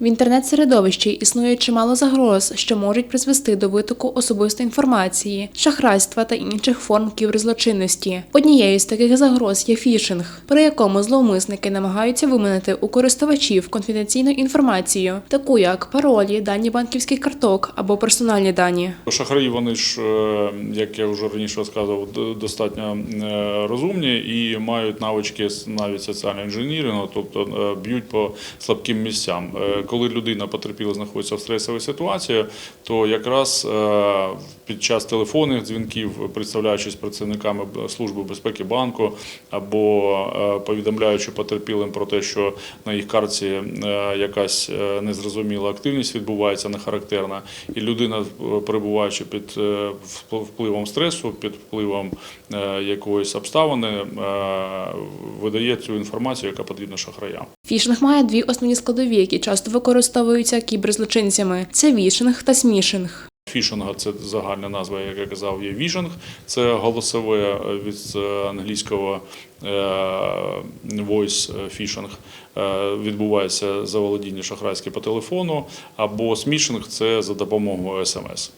В інтернет-середовищі існує чимало загроз, що можуть призвести до витоку особистої інформації, шахрайства та інших форм кіберзлочинності. Однією з таких загроз є фішинг, при якому зловмисники намагаються виманити у користувачів конфіденційну інформацію, таку як паролі, дані банківських карток або персональні дані. Шахраї вони ж, е, як я вже раніше д- достатньо е, розумні і мають навички навіть соціального інженірингу, тобто е, б'ють по слабким місцям. Коли людина потерпіла знаходиться в стресовій ситуації, то якраз е, під час телефонних дзвінків, представляючись працівниками служби безпеки банку або е, повідомляючи потерпілим про те, що на їх картці е, якась незрозуміла активність відбувається, нехарактерна, і людина, перебуваючи під впливом стресу, під впливом якоїсь обставини, видає цю інформацію, яка потрібна шахраям. Фішинг має дві основні складові, які часто використовуються кіберзлочинцями: це вішинг та смішинг. Фішинга це загальна назва, як я казав, є вішинг. Це голосове е, від англійського е, voice phishing. Е, Відбувається заволодіння шахрайське по телефону, або смішинг це за допомогою смс.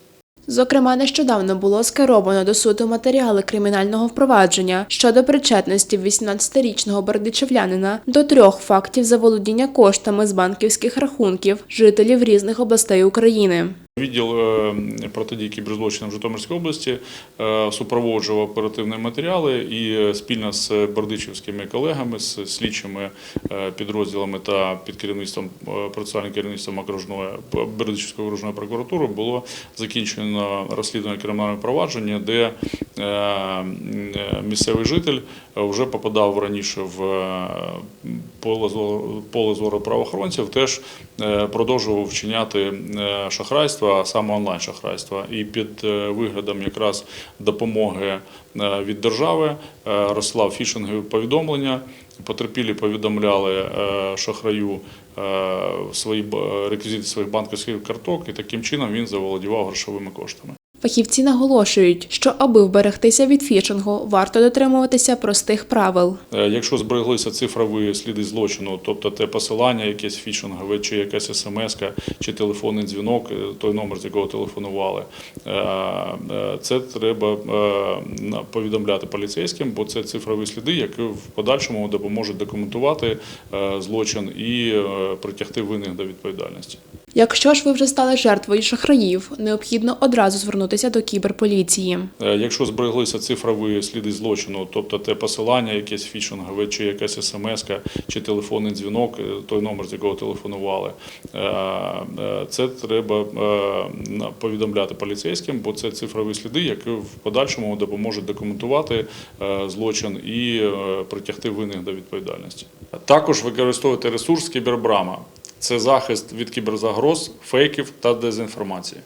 Зокрема, нещодавно було скеровано до суду матеріали кримінального впровадження щодо причетності 18-річного бердичевлянина до трьох фактів заволодіння коштами з банківських рахунків жителів різних областей України. Відділ е, протидії кіберзлочинам в Житомирській області е, супроводжував оперативні матеріали і е, спільно з бердичівськими колегами, з слідчими підрозділами та під керівництвом процесуальним керівництвом окружної Бердичівської окружної прокуратури було закінчено розслідування кримінального провадження, де місцевий житель вже попадав раніше в поле зору, правоохоронців, теж продовжував вчиняти е, шахрайство, а саме онлайн шахрайства. І під е, виглядом якраз допомоги е, від держави е, розслав фішингові повідомлення. Потерпілі повідомляли шахраю свої реквізити своїх банківських карток, і таким чином він заволодівав грошовими коштами. Фахівці наголошують, що аби вберегтися від фішингу, варто дотримуватися простих правил. Е, Якщо збереглися цифрові сліди злочину, тобто те посилання, якесь фішингове, чи якась смс, чи телефонний дзвінок, е, той номер, з якого телефонували, е, це треба повідомляти поліцейським, бо це цифрові сліди, які в подальшому допоможуть документувати злочин і притягти винних до відповідальності. Якщо ж ви вже стали жертвою шахраїв, необхідно одразу звернутися до кіберполіції. Е, Якщо збереглися цифрові сліди злочину, тобто те посилання, якесь фішингове, чи якась смс, чи телефонний дзвінок, е, той номер, з якого телефонували, е, це треба повідомляти поліцейським, бо це цифрові сліди, які в подальшому допоможуть документувати злочин і притягти винних до відповідальності. Також використовувати ресурс кібербрама. Це захист від кіберзагроз, фейків та дезінформації.